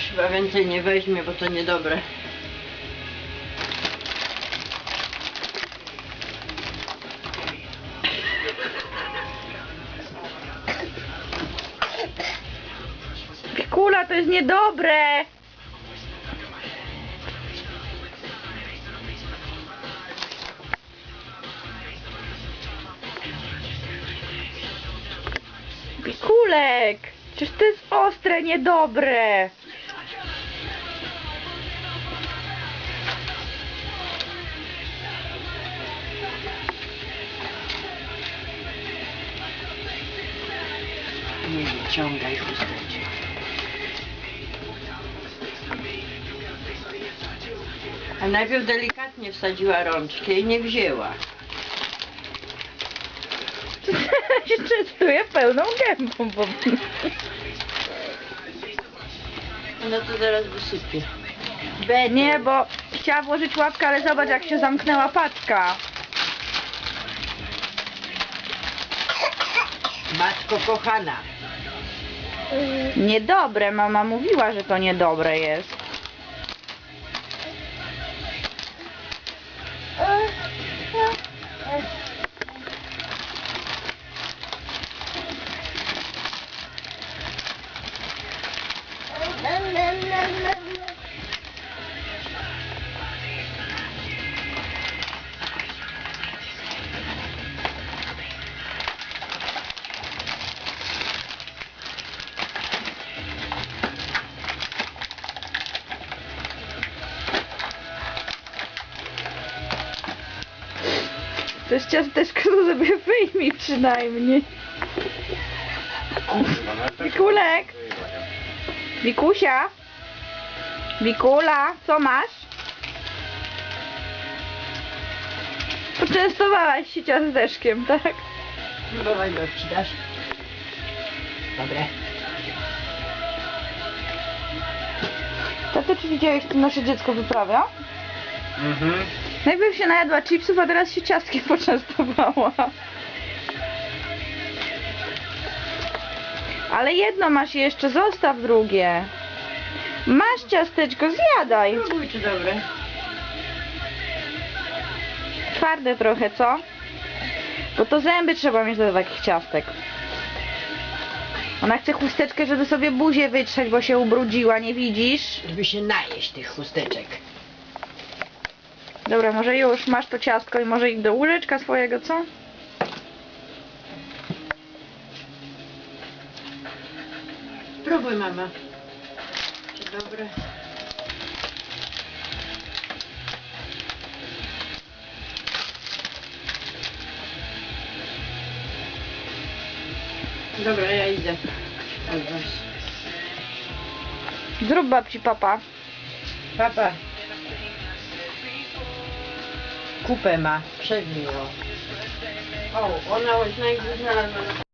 Już chyba więcej nie weźmie, bo to niedobre. Pikula, to jest niedobre! Pikulek! Przecież to jest ostre, niedobre! Wyciągaj chusteczek. A najpierw delikatnie wsadziła rączkę i nie wzięła. się częstuje pełną gębą po No to zaraz wysypię. Nie, bo chciała włożyć łapkę, ale zobacz jak się zamknęła paczka. Matko kochana. Niedobre, mama mówiła, że to niedobre jest. To jest ciasteczko, to sobie wyjmij przynajmniej. Wikulek! Wikusia! Wikula, co masz? Poczęstowałaś się ciasteczkiem, tak? Próbowaj babci, dasz? Dobre. Tato, czy widziałeś, co nasze dziecko wyprawia? Mhm. Najpierw się najadła chipsów, a teraz się ciastkiem poczęstowała. Ale jedno masz jeszcze, zostaw drugie. Masz ciasteczko, zjadaj. Próbuj, czy dobre. Twarde trochę, co? Bo to zęby trzeba mieć do takich ciastek. Ona chce chusteczkę, żeby sobie buzię wytrzeć, bo się ubrudziła, nie widzisz? Żeby się najeść tych chusteczek. Dobra, może już masz to ciastko i może i do łóżeczka swojego, co? Próbuj, mama. Czy dobre? Dobra, ja idę. Zrób babci papa. Papa. Kupę ma. Przed nią. O, ona znalazła.